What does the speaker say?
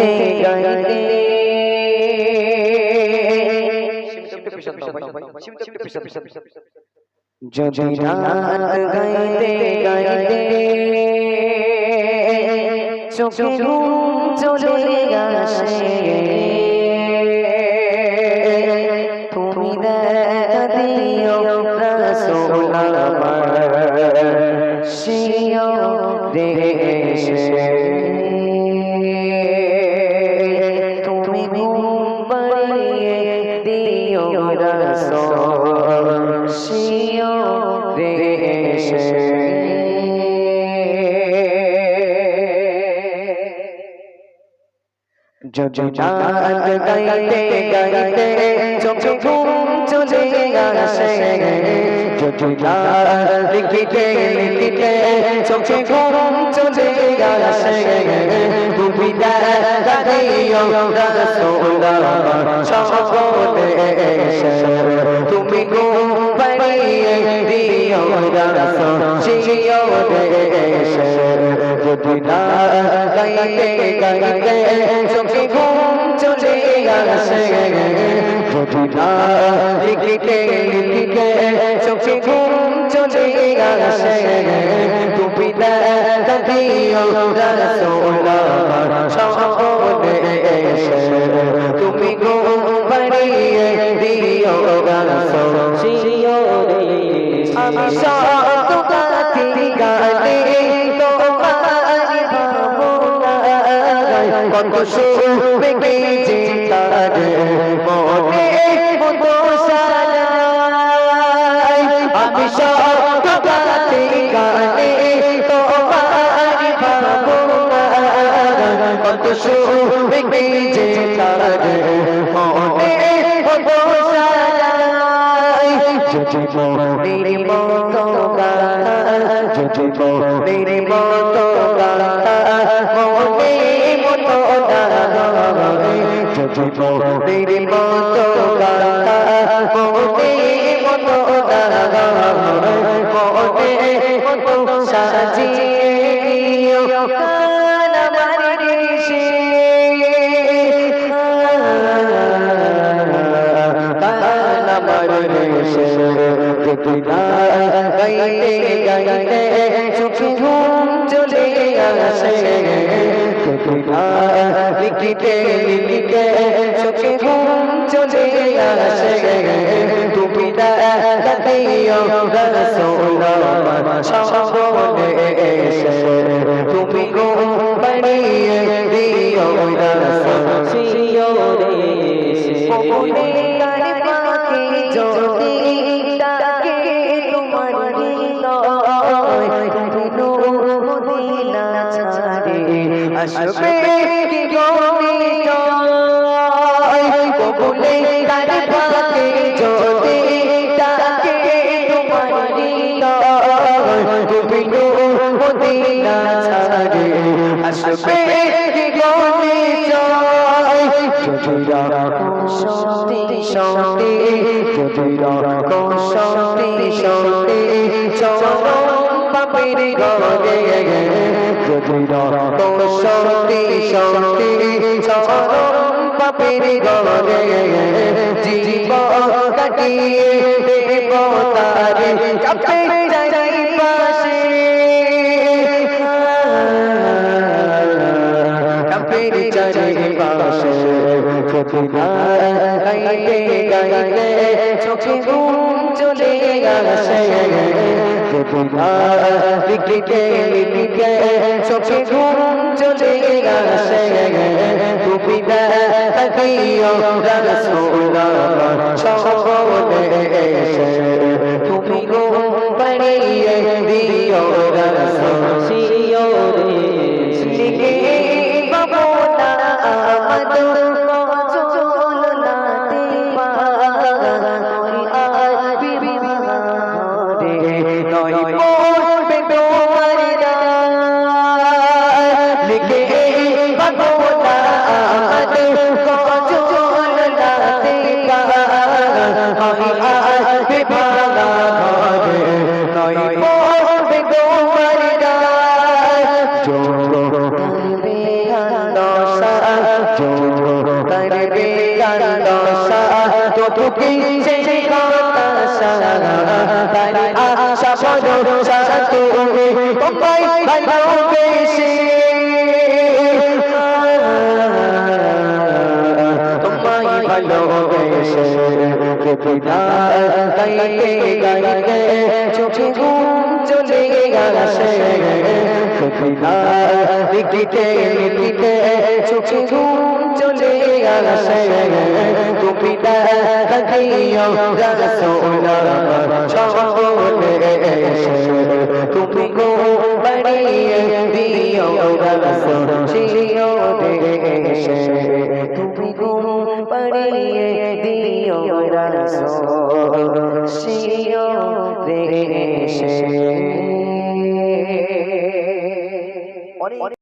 গাইতে গাইতে যদি রাত গাইতে গাইতে চোখে ঘুম চলে আসে। তুমি দেখা দিও রাসূল আমার শিও দেশে যদি গাইতে গাইতে চোখে ঘুম চলে আসে যদি লিখিতে লিখিতে চোখে ঘুম চলে আসে তুমি দেখা রাসূল সকলে তুমি ঘুম পাড়িয়ে দিও রাসূল জিও দেশে যদি রাত গাইতে গাইতে চোখে ঘুম চলে আসে যদি রাত লিখিতে লিখিতে চোখে ঘুম চলে আসে তুমি তুমি ঘুম পাড়িয়ে দিও রাসূল জিও আমি সব গাতি গাতে তোমার ভাবনা কত শুবে গেছে কত শুবে গেছে তার মনে মতো সারাই যদি মেরে মতো গানা যদি মেরে মতো গানা মনে মতো গানা যদি মেরে মতো গানা মনে মতো গানা মনে মতো সাজিয়ে দিও। যদি গাইতে গাইতে চোখে ঘুম চলে আসে যদি লিখিতে লিখিতে চোখে ঘুম চলে আসে তুমি দিও রাসূল সকলে এসে তুমি ঘুম পাড়িয়ে দিও রাসূল সিও দেশে কোনে পাখি যদি আসবে কি গমিতয় কবুলে কার যদি ডাকে তোমার তুমি কোনো মদিনা ছাড়ে আসবে কি গমিতয় যদি রাখো শান্তি শান্তি যদি রাখো শান্তি শান্তি চরম পাপের গলে যদি রাখো শান্তি শান্তি চরম পাপের গলে জীব কাটিয়ে দেব তারে কাপে যাই পাশে কাপের চারি পাশে গাইতে গাইতে চোখে ঘুম চলে আসে যদি লিখিতে লিখিতে চোখে ঘুম চলে আসে তুমি দেখা দিও সকলে তুমি ঘুম পাড়িয়ে দিও ta đỏ xa tổ thuộc kinh trên trên cao ta xa tại đây a xa soi đầu xa tu có bay bay bao cây xin Thank you. তুমি তুমি গো বাড়িয়ে দিও রসোল তুমি গো বাড়িয়ে দিও শিও দেশে